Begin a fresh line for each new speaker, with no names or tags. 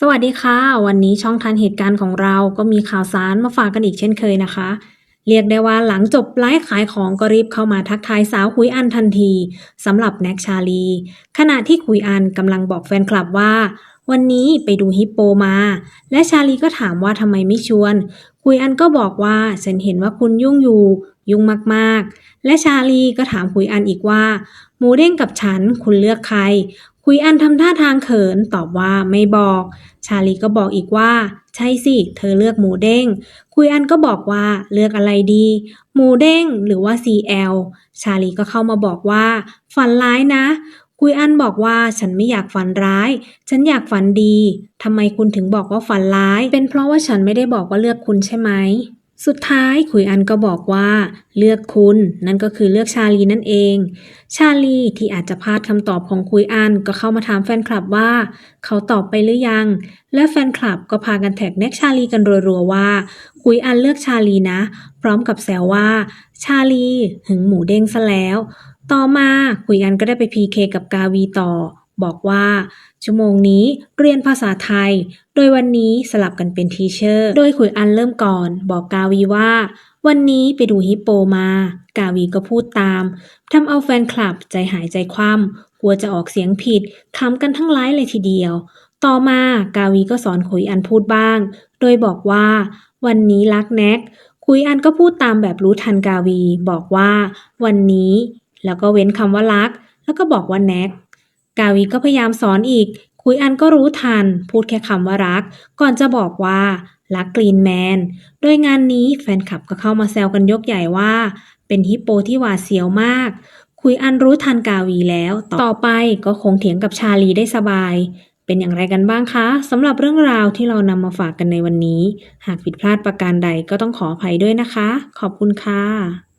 สวัสดีค่ะ วันนี้ช่องทันเหตุการณ์ของเราก็มีข่าวสารมาฝากกันอีกเช่นเคยนะคะ เรียกได้ว่าหลังจบไลฟ์ขายของก็รีบเข้ามาทักทายสาวคุยอันทันทีสำหรับแน็กชาลี ขณะที่คุยอันกำลังบอกแฟนคลับว่า วันนี้ไปดูฮิปโปมา และชาลีก็ถามว่าทำไมไม่ชวน คุยอันก็บอกว่าฉันเห็นว่าคุณยุ่งอยู่ยุ่งมากๆ และชาลีก็ถามคุยอันอีกว่า หมูเด้งกับฉันคุณเลือกใคร คุยอันทำท่าทางเขินตอบว่าไม่บอก ชาลีก็บอกอีกว่า ใช่สิ เธอเลือกหมูเด้งคุยอันก็บอกว่าเลือกอะไรดี หมูเด้งหรือว่า CL ชาลีก็เข้ามาบอกว่า ฝันร้ายนะคุยอันบอกว่าฉันไม่อยากฝันร้าย ฉันอยากฝันดีทำไมคุณถึงบอกว่าฝันร้าย เป็นเพราะว่าฉันไม่ได้บอกว่าเลือกคุณใช่ไหม สุดท้ายคุยอันก็บอกว่า เลือกคุณนั่นก็คือเลือกชาลีนั่นเอง ชาลีที่อาจจะพลาดคำตอบของคุยอันก็เข้ามาถามแฟนคลับว่า เขาตอบไปหรือยัง และแฟนคลับก็พากันแท็กแน็กชาลีกันรัวๆว่าคุยอันเลือกชาลีนะ พร้อมกับแซวว่า ชาลีหึงหมูเด้งซะแล้ว ต่อมาคุยอันก็ได้ไปพีเคกับกาวีต่อ บอกว่า ชั่วโมงนี้เรียนภาษาไทย โดยวันนี้สลับกันเป็นทีเชอร์ โดยขุยอันเริ่มก่อน บอกกาวีว่า วันนี้ไปดูฮิปโปมา กาวีก็พูดตามทำเอาแฟนคลับใจหายใจคว่ำกลัวจะออกเสียงผิดคำกันทั้งไลฟ์เลยทีเดียว ต่อมากาวีก็สอนขุยอันพูดบ้าง โดยบอกว่า วันนี้รักแน็กคุยอันก็พูดตามแบบรู้ทันกาวี บอกว่า วันนี้ แล้วก็เว้นคำว่ารัก แล้วก็บอกว่าแน็ก กาวีก็พยายามสอนอีก คุยอันก็รู้ทัน พูดแค่คำว่ารัก ก่อนจะบอกว่ารักกรีนแมน โดยงานนี้แฟนคลับก็เข้ามาแซวกันยกใหญ่ว่า เป็นฮิปโปที่หวาดเสียวมาก คุยอันรู้ทันกาวีแล้ว ต่อไปก็คงเถียงกับชาลีได้สบาย เป็นอย่างไรกันบ้างคะสำหรับเรื่องราวที่เรานำมาฝากกันในวันนี้ หากผิดพลาดประการใดก็ต้องขออภัยด้วยนะคะ ขอบคุณค่ะ